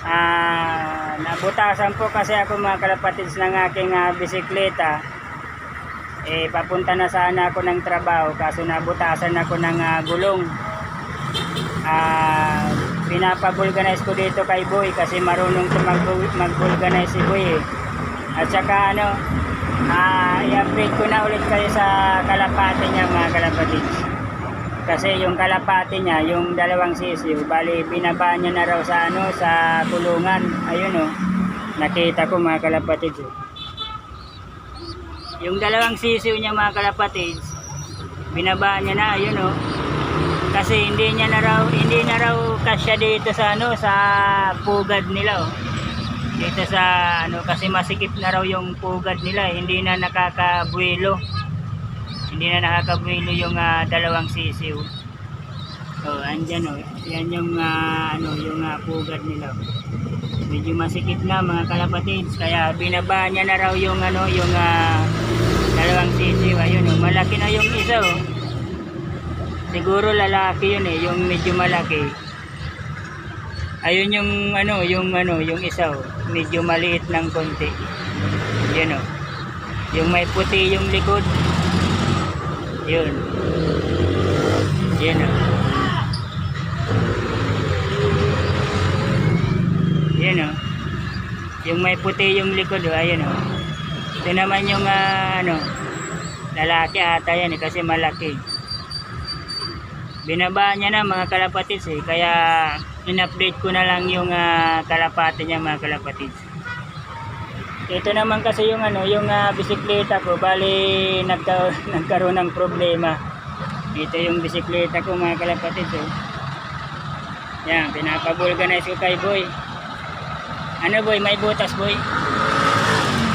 Ah, nabutasan po kasi ako mga kalapatids ng aking ah, bisikleta. Eh, papunta na sana ako ng trabaho kaso nabutasan ako ng ah, gulong. Ah, pinapabulganize ko dito kay Boy kasi marunong mag-vulganize si Boy eh. At saka ano, ah, i-update ko na ulit kayo sa kalapate niya mga kalapatids. Kasi yung kalapate niya, yung dalawang sisiw, bali binaba niya na raw sa ano, sa kulungan. Ayun oh. Nakita ko mga kalapatids. oh. Yung dalawang sisiw niya mga kalapatids, binaba niya na, ayun oh. Kasi hindi niya na raw, hindi na raw kasya dito sa ano, sa pugad nila oh. Dito sa ano, kasi masikip na raw yung pugad nila, eh. hindi na nakakabuelo hindi na nakakabuelo yung ah, dalawang sisiw. Oh, andyan oh. Yan yung ah, ano, yung ah, pugad nila. Medyo masikip na mga kalapatids kaya binaba niya na raw yung ano, yung ah, dalawang sisiw. Ayun oh, malaki na yung isa oh. Siguro lalaki yun eh, yung medyo malaki. Ayun yung ano, yung ano, yung isa oh, medyo maliit ng konti. Yan oh. Yung may puti yung likod. Yun. Yan o. Yan o. Yung may puti yung likod o. Ayan o. Ito naman yung ah, ano. Lalaki ata yan eh, kasi malaki. Binaba niya na mga kalapatids eh. Kaya in-update ko na lang yung ah, kalapate niya mga kalapatids. Ito naman kasi yung ano, yung ah, bisikleta ko, bali nagka, nagkaroon ng problema. Ito yung bisikleta ko mga kalapatid. Oh. Yan, pinapabulganize ko kay Boy. Ano Boy, may butas Boy?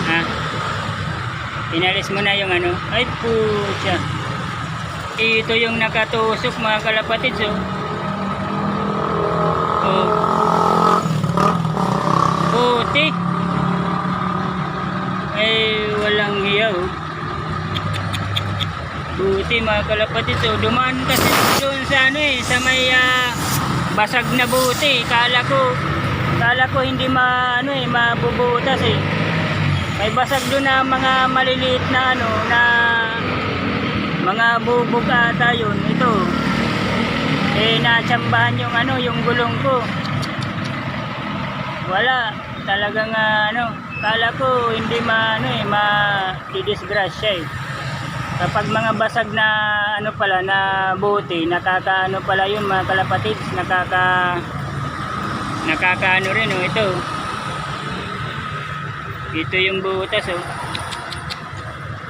Ha? Pinalis mo na yung ano? Ay pucha. Ito yung nakatusok mga kalapatid. Oh. Oh. Putik. Ay, walang hiya oh. Buti mga kalapatid oh. Dumaan kasi doon sa ano eh, sa may ah, basag na buti. Kala ko, kala ko hindi ma, ano eh, mabubutas eh. May basag doon na mga maliliit na ano, na mga bubog ata yun. Ito. Eh, natsambahan yung ano, yung gulong ko. Wala. Talagang ah, ano, kala ko hindi ma ano eh, ma didisgrasya eh. Kapag mga basag na ano pala na buti, nakaka ano pala yun mga kalapatids, nakaka nakaka ano rin oh, ito. Ito yung butas oh.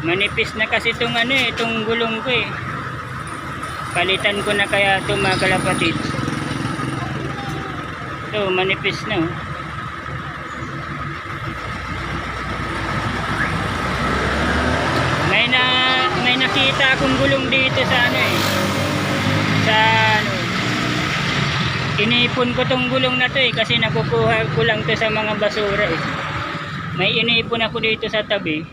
Manipis na kasi itong ano eh, itong gulong ko eh. Palitan ko na kaya ito mga kalapatids. Ito, manipis na oh. May na may nakita akong gulong dito sa ano eh. Sa ano. Inipon ko tong gulong na to eh kasi nakukuha ko lang to sa mga basura eh. May inipon ako dito sa tabi.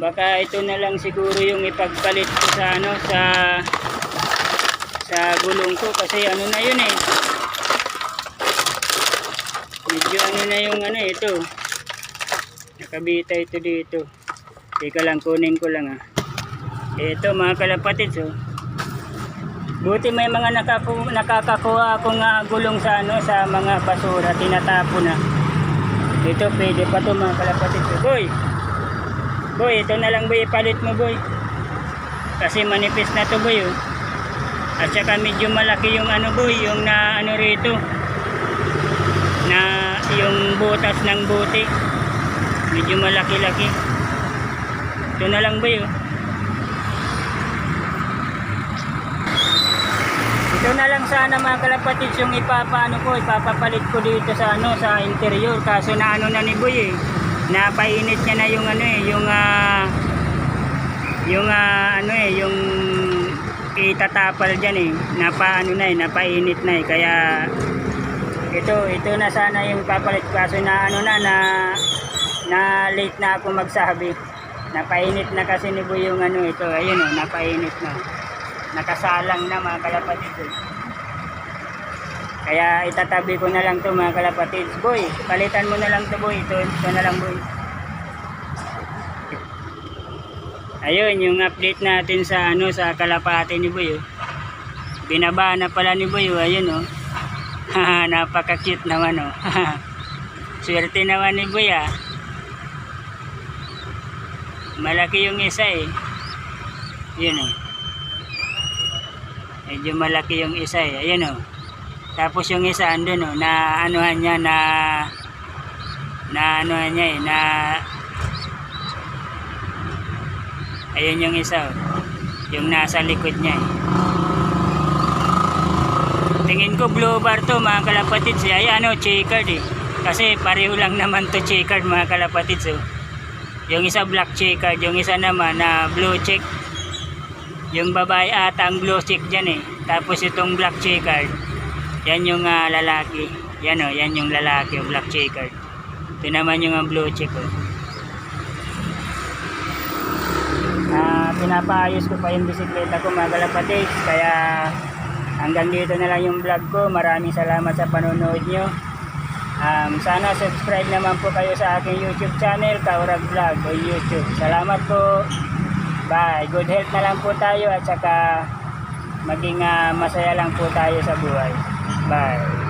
Baka ito na lang siguro yung ipagpalit ko sa ano sa sa gulong ko kasi ano na yun eh. Medyo ano na yung ano ito. Nakabita ito dito. Teka lang, kunin ko lang ah. Ito mga kalapatids oh. Buti may mga nakaku nakakakuha akong ah, gulong sa ano sa mga basura, tinatapo na. Ito pwede pa to mga kalapatids. oh. Boy! Boy, ito na lang boy, ipalit mo boy. Kasi manipis na to boy oh. At saka medyo malaki yung ano boy, yung na ano rito. Na yung butas ng buti. Medyo malaki-laki. Ito na lang ba yun? Ito na lang sana mga kalapatids yung ipapaano ko, ipapapalit ko dito sa ano sa interior kaso na ano na ni Boy eh. Napainit niya na yung ano eh, yung ah yung ah, ano eh, yung itatapal diyan eh. Napa ano na eh, napainit na eh kaya ito, ito na sana yung papalit kaso na ano na na na late na ako magsabi. Napainit na kasi ni Boy yung ano ito. Ayun oh, napainit na. Nakasalang na mga kalapatid. eh. Kaya itatabi ko na lang to mga kalapatids. Boy, palitan mo na lang to boy. Ito, ito na lang boy. Ayun, yung update natin sa ano sa kalapati ni Boy. Oh. Binaba na pala ni Boy, oh. ayun oh. Napaka-cute naman oh. Swerte naman ni Boy ah. Malaki yung isa eh. Yun oh. Medyo malaki yung isa eh. Ayun oh. Tapos yung isa andun oh, na anuhan niya na na anuhan niya eh, na ayun yung isa oh. Yung nasa likod niya eh. Tingin ko blue bar to mga kalapatids eh. Ay ano, checkered eh. Kasi pareho lang naman to checkered mga kalapatids oh. Yung isa black checkered, yung isa naman na blue check. Yung babae ata ang blue check dyan eh. Tapos itong black checkered, yan yung ah, lalaki. Yan oh, yan yung lalaki, yung black checkered. Ito naman yung ah, blue check oh. Ah, pinapaayos ko pa yung bisikleta ko mga kalapatids. Kaya hanggang dito na lang yung vlog ko. Maraming salamat sa panonood nyo. Um, sana subscribe naman po kayo sa aking YouTube channel, Kaurag Vlog o YouTube. Salamat po. Bye. Good health na lang po tayo at saka maging ah, masaya lang po tayo sa buhay. Bye.